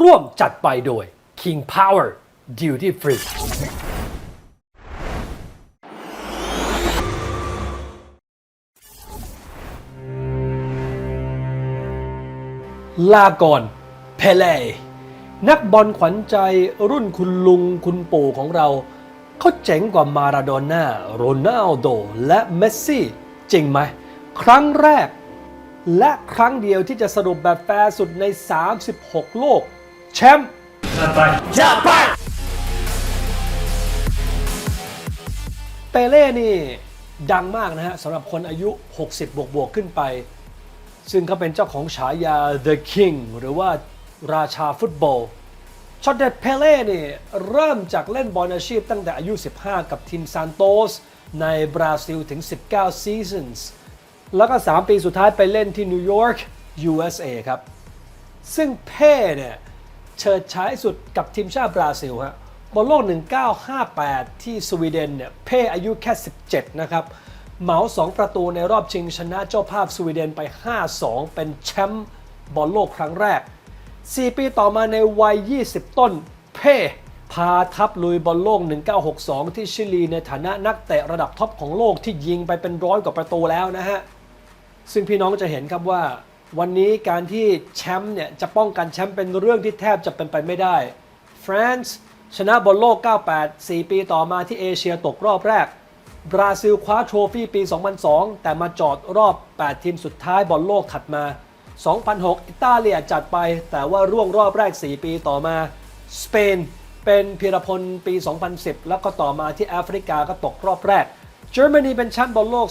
ร่วมจัดไปโดย King Power Duty Free ลาก่อนเพเลนักบอลขวัญใจรุ่นคุณลุงคุณปู่ของเรา เขาเจ๋งกว่ามาราโดน่าโรนัลโด และเมสซี่ จริงไหม ครั้งแรก และครั้งเดียวที่จะสรุปแบบแฟร์สุดใน 36 โลก แชมป์ เปเล่นี่ดังมากนะฮะสำหรับคนอายุ 60 บวกบวกขึ้นไป ซึ่งเขาเป็นเจ้าของฉายา The King หรือว่าราชาฟุตบอลช็อตเด็ดเพเล่นี่เริ่มจากเล่นบอลอาชีพตั้งแต่อายุ 15 กับทีมซานโตสในบราซิลถึง 19 seasons แล้วก็ 3 ปีสุดท้ายไปเล่นที่นิวยอร์ก USA ครับ ซึ่งเพ่เนี่ยเฉิดฉายสุดกับทีมชาติบราซิลฮะ บอลโลก 1958 ที่สวีเดนเนี่ยเพ่อายุแค่ 17 นะครับเหมา 2 ประตูในรอบชิงชนะเจ้าภาพสวีเดนไป 5-2 เป็นแชมป์บอลโลกครั้งแรก 4 ปีต่อมาในวัย 20 ต้น เพ่พาทัพลุยบอลโลก 1962 ที่ชิลีในฐานะนักเตะระดับท็อปของโลกที่ยิงไปเป็นร้อยกว่าประตูแล้วนะฮะ ซึ่งพี่น้องจะเห็นครับว่า วันนี้การที่แชมป์เนี่ยจะป้องกันแชมป์เป็นเรื่องที่แทบจะเป็นไปไม่ได้ฟรานซ์ ชนะบอลโลก 98 4 ปีต่อมาที่เอเชียตกรอบแรก บราซิลคว้าโทรฟี่ปี 2002 แต่มาจอดรอบ 8 ทีมสุดท้ายบอลโลกถัดมา 2006 อิตาเลียจัดไป แต่ว่าร่วงรอบแรก 4 ปีต่อมา สเปน เป็นพีรพลปี 2010 แล้วก็ต่อมาที่แอฟริกาก็ตกรอบแรกเยอรมนีเป็นแชมป์บอลโลก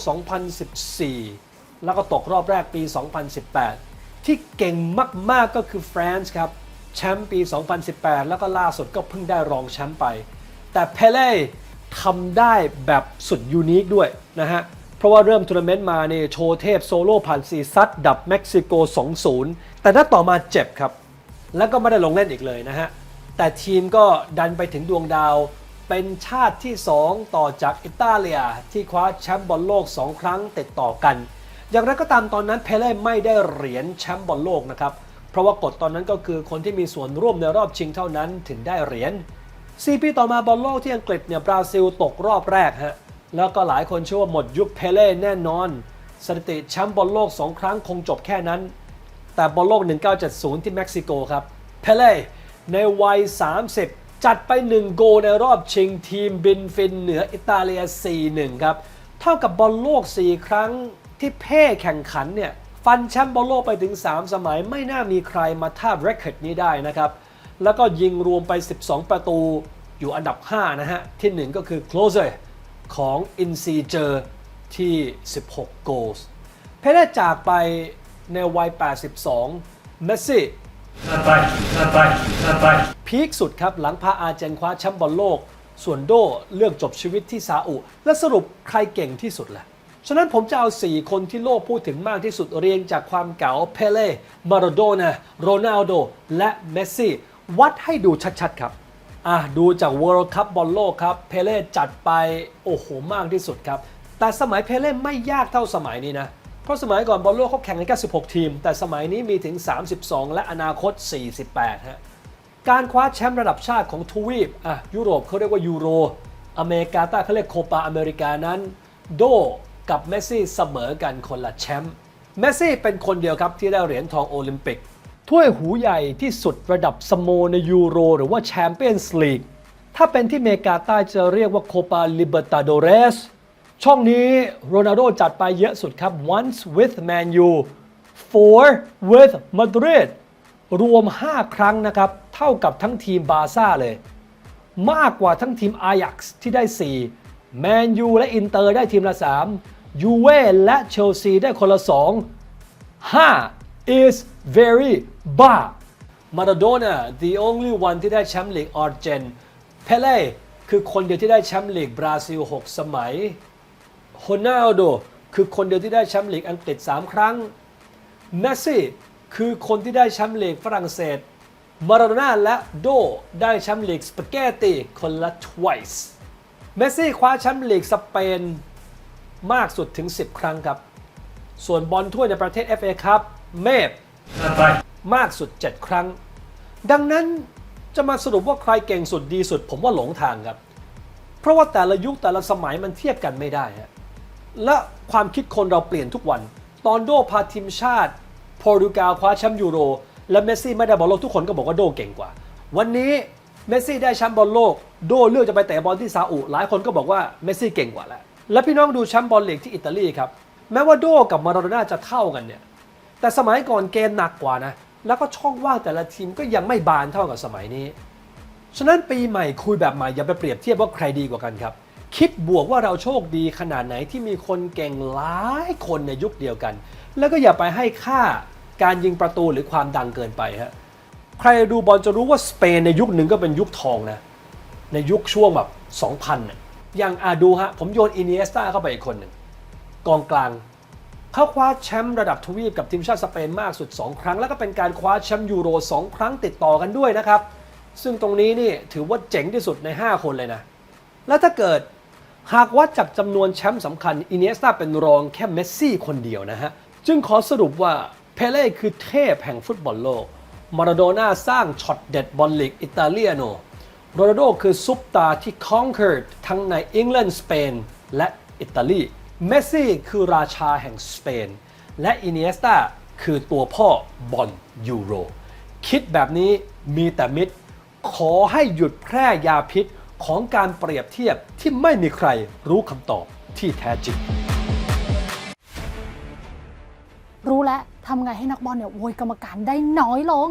2014 แล้วก็ตกรอบแรกปี 2018 ที่เก่งมาก ๆ ก็คือฟรานซ์ครับ แชมป์ปี 2018 แล้วก็ล่าสุดก็เพิ่งได้รองแชมป์ไป แต่เพเล่ทำได้แบบสุดยูนิคด้วยนะฮะ เพราะว่าเริ่มทัวร์นาเมนต์มาเนี่ยโชว์เทพโซโล่ผ่านซีซัดดับเม็กซิโก 2-0 แต่นัดต่อมาเจ็บครับ แล้วก็ไม่ได้ลงเล่นอีกเลยนะฮะ แต่ทีมก็ดันไปถึงดวงดาวเป็นชาติที่ 2 ต่อจากอิตาเลีย ที่คว้าแชมป์บอลโลก 2 ครั้งติดต่อกัน อย่างไรก็ตามตอนนั้นเพเล่ไม่ได้เหรียญแชมป์บอลโลกนะครับ เพราะว่ากฎตอนนั้นก็คือคนที่มีส่วนร่วมในรอบชิงเท่านั้นถึงได้เหรียญ4ปีต่อมาบอลโลกที่อังกฤษเนี่ยบราซิลตกรอบแรกฮะแล้วก็หลายคนเชื่อว่าหมดยุคเพเล่แน่นอน สถิติแชมป์บอลโลก2ครั้งคงจบแค่นั้น แต่บอลโลก 1970 ที่เม็กซิโกครับเพเล่ในวัย 30 จัดไป 1 โกลในรอบชิงทีมบินฟินเหนืออิตาเลีย 4-1 ครับ เท่ากับบอลโลก 4 ครั้งที่เพ่แข่งขันเนี่ย ฟันแชมป์บอลโลกไปถึง 3 สมัยไม่น่ามีใครมาทาบเรคคอร์ดนี้ได้นะครับ แล้วก็ยิงรวมไป 12 ประตูอยู่อันดับ 5 นะฮะ ที่ 1 ก็คือ closer ของอินซีเจอร์ที่ 16 โกลส์เพเล่จากไปในวัย 82 เมสซี่พีคสุดครับ หลังพาอาเจนคว้าแชมป์บอลโลก ส่วนโดเลือกจบชีวิตที่ซาอุ และสรุปใครเก่งที่สุดล่ะ ฉะนั้นผมจะเอา 4 คนที่โลกพูดถึงมากที่สุดเรียงจากความเก๋าเพเล่ มาราโดนาโรนัลโด และเมสซี่ วัดให้ดูชัดๆ ครับ อะดูจาก World Cup บอลโลกครับ เพเล่จัดไป โอ้โห มากที่สุดครับ แต่สมัยเพเล่ไม่ยากเท่าสมัยนี้นะ เพราะสมัยก่อนบอลโลกเขาแข่งกันแค่16 ทีม แต่สมัยนี้มีถึง 32 และอนาคต 48 ฮะ การคว้าแชมป์ระดับชาติของทวีป อะยุโรปเขาเรียกว่ายูโร อเมริกาใต้เขาเรียกโคปาอเมริกานั้น โด กับเมสซี่เสมอกันคนละแชมป์ เมสซี่เป็นคนเดียวครับที่ได้เหรียญทองโอลิมปิก ถ้วยหูใหญ่ที่สุดระดับสโมในยูโร หรือว่าแชมเปี้ยนส์ลีก ถ้าเป็นที่เมกาใต้จะเรียกว่าโคปาลิเบตาโดเรส ช่องนี้โรนัลโดจัดไปเยอะสุดครับ once with Man U four with Madrid รวม 5 ครั้งนะครับ เท่ากับทั้งทีมบาร์ซ่าเลย มากกว่าทั้งทีมอายักซ์ที่ได้ 4 แมนยูและอินเตอร์ได้ทีมละ3ยูเว่และเชลซีได้คนละ 2 5 is very bad มาราโดน่า the only one ที่ได้แชมป์ลีกออร์เจนเพเล่คือคนเดียวที่ได้แชมป์ลีกบราซิล 6 สมัยโฮนาลโดคือคนเดียวที่ได้แชมป์ลีกอังกฤษ 3 ครั้งเมสซี่คือคนที่ได้แชมป์ลีกฝรั่งเศสมาราโดน่าและโดได้แชมป์ลีกสเปเกตตีคนละ twice เมสซี่คว้าแชมป์ลีกสเปนมากสุดถึง 10 ครั้งครับ ส่วนบอลถ้วยในประเทศ FA ครับ เมฟมากสุด 7 ครั้ง ดังนั้นจะมาสรุปว่าใครเก่งสุดดีสุด ผมว่าหลงทางครับ เพราะว่าแต่ละยุคแต่ละสมัยมันเทียบกันไม่ได้ฮะและความคิดคนเราเปลี่ยนทุกวัน ตอนโดพาทีมชาติ โปรตุเกสคว้าแชมป์ยูโร และเมสซี่ไม่ได้บอลโลกทุกคนก็บอกว่าโดเก่งกว่า วันนี้ เมสซี่ได้แชมป์บอลโลก โดเลือกจะไปเตะบอลที่ซาอุหลายคนก็บอกว่าเมสซี่เก่งกว่าแล้ว และพี่น้องดูแชมป์บอลลีกที่อิตาลีครับ แม้ว่าโดกับมาราโดน่าจะเท่ากันเนี่ย แต่สมัยก่อนเกมหนักกว่านะ แล้วก็ช่องว่างแต่ละทีมก็ยังไม่บานเท่ากับสมัยนี้ ฉะนั้นปีใหม่คุยแบบใหม่อย่าไปเปรียบเทียบว่าใครดีกว่ากันครับ คิดบวกว่าเราโชคดีขนาดไหนที่มีคนเก่งหลายคนในยุคเดียวกัน แล้วก็อย่าไปให้ค่าการยิงประตูหรือความดังเกินไปฮะ ใครดูบอลจะรู้ว่าสเปนในยุคหนึ่งก็เป็นยุคทองนะ ในยุคช่วงแบบ 2000น่ะอย่างอาดูฮะ ผมโยนอินเนสตาเข้าไปอีกคนหนึ่งกองกลางเขาคว้าแชมป์ระดับทวีปกับทีมชาติสเปนมากสุด 2 ครั้ง แล้วก็เป็นการคว้าแชมป์ยูโร 2 ครั้งติดต่อกันด้วยนะครับ ซึ่งตรงนี้นี่ถือว่าเจ๋งที่สุดใน 5 คนเลยนะ แล้วถ้าเกิดหากวัดจากจำนวนแชมป์สำคัญอินเนสตาเป็นรองแค่เมสซี่คนเดียวนะฮะ จึงขอสรุปว่าเพเล่คือเทพแห่งฟุตบอลโลก มาราโดน่าสร้างช็อตเด็ดบอลลีกอิตาเลียโนโรนัลโดคือซุปตาที่ conquered ทั้งในอังกฤษสเปนและอิตาลี เมสซี่คือราชาแห่งสเปน และอินเนสตาคือตัวพ่อบอลยูโร คิดแบบนี้มีแต่มิตร ขอให้หยุดแพร่ยาพิษของการเปรียบเทียบที่ไม่มีใครรู้คำตอบที่แท้จริง รู้แล้ว ทำไงให้นักบอลเนี่ยโวยกรรมการได้น้อยลง